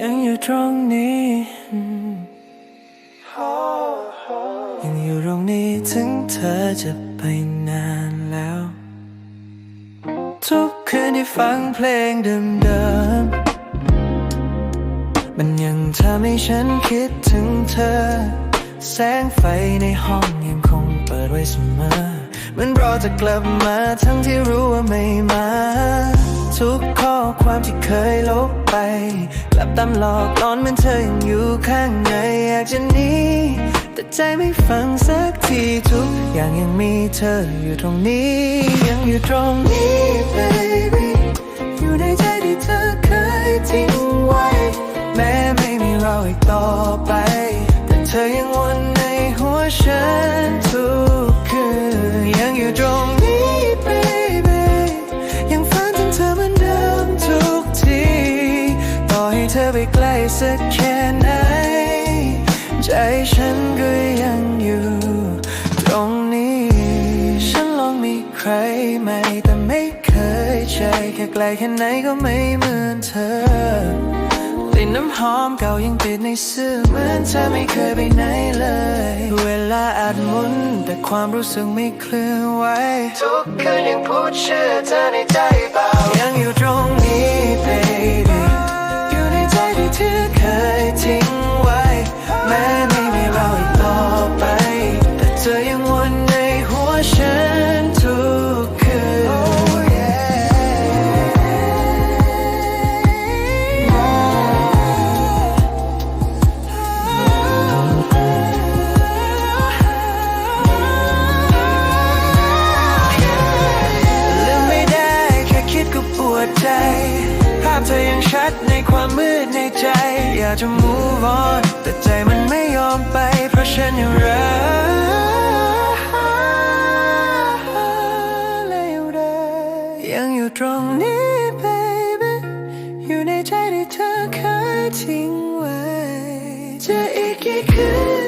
ยังอยู่ตรงนี้ยังอยู่ตรงนี้ถึงเธอจะไปนานแล้ว ทุกคืนที่ฟังเพลงเดิมๆมันยังทำให้ฉันคิดถึงเธอ แสงไฟในห้องยังคงเปิดไว้เสมอเหมันรอจะกลับมาทั้งที่รู้ว่าไม่มา ทุกข้อความที่เคยลบไป กลับตามหลอกหลอนเหมือนเธอยังอยู่ข้างในอยากจะหนีแต่ใจไม่ฟังสักทีทุกอย่างยังมีเธออยู่ตรงนี้ ยังอยู่ตรงนี้ baby อยู่ในใจที่เธอเคยทิ้งไว้ แม้ไม่มีเราอีกต่อไป แต่เธอยัง อให้เธอไปไกลสักแค่ไหน ใจฉันก็ยังอยู่ ตรงนี้ ฉันลองมีใครใหม่แต่ไม่เคยใช่แค่ไกลแค่ไหนก็ไม่เหมือนเธอกลิ่นน้ำหอมเก่ายังติดในเสื้อเหมือนเธอไม่เคยไปไหนเลย เวลาอาจหมุนแต่ความรู้สึกไม่เคลื่อนไหวทุกคืนยังพูดชื่อเธอในใจเบายังอยู่ตรง จ ภาพเธอยังชัดในความมืดในใจ อยากจะ move on แต่ใจมันไม่ยอมไป เพราะฉันยังรักแะยัรยังอยู่ตรงนี้ baby อยู่ในใจที่เธอเคยทิ้งไว้ จะอีกกี่คืน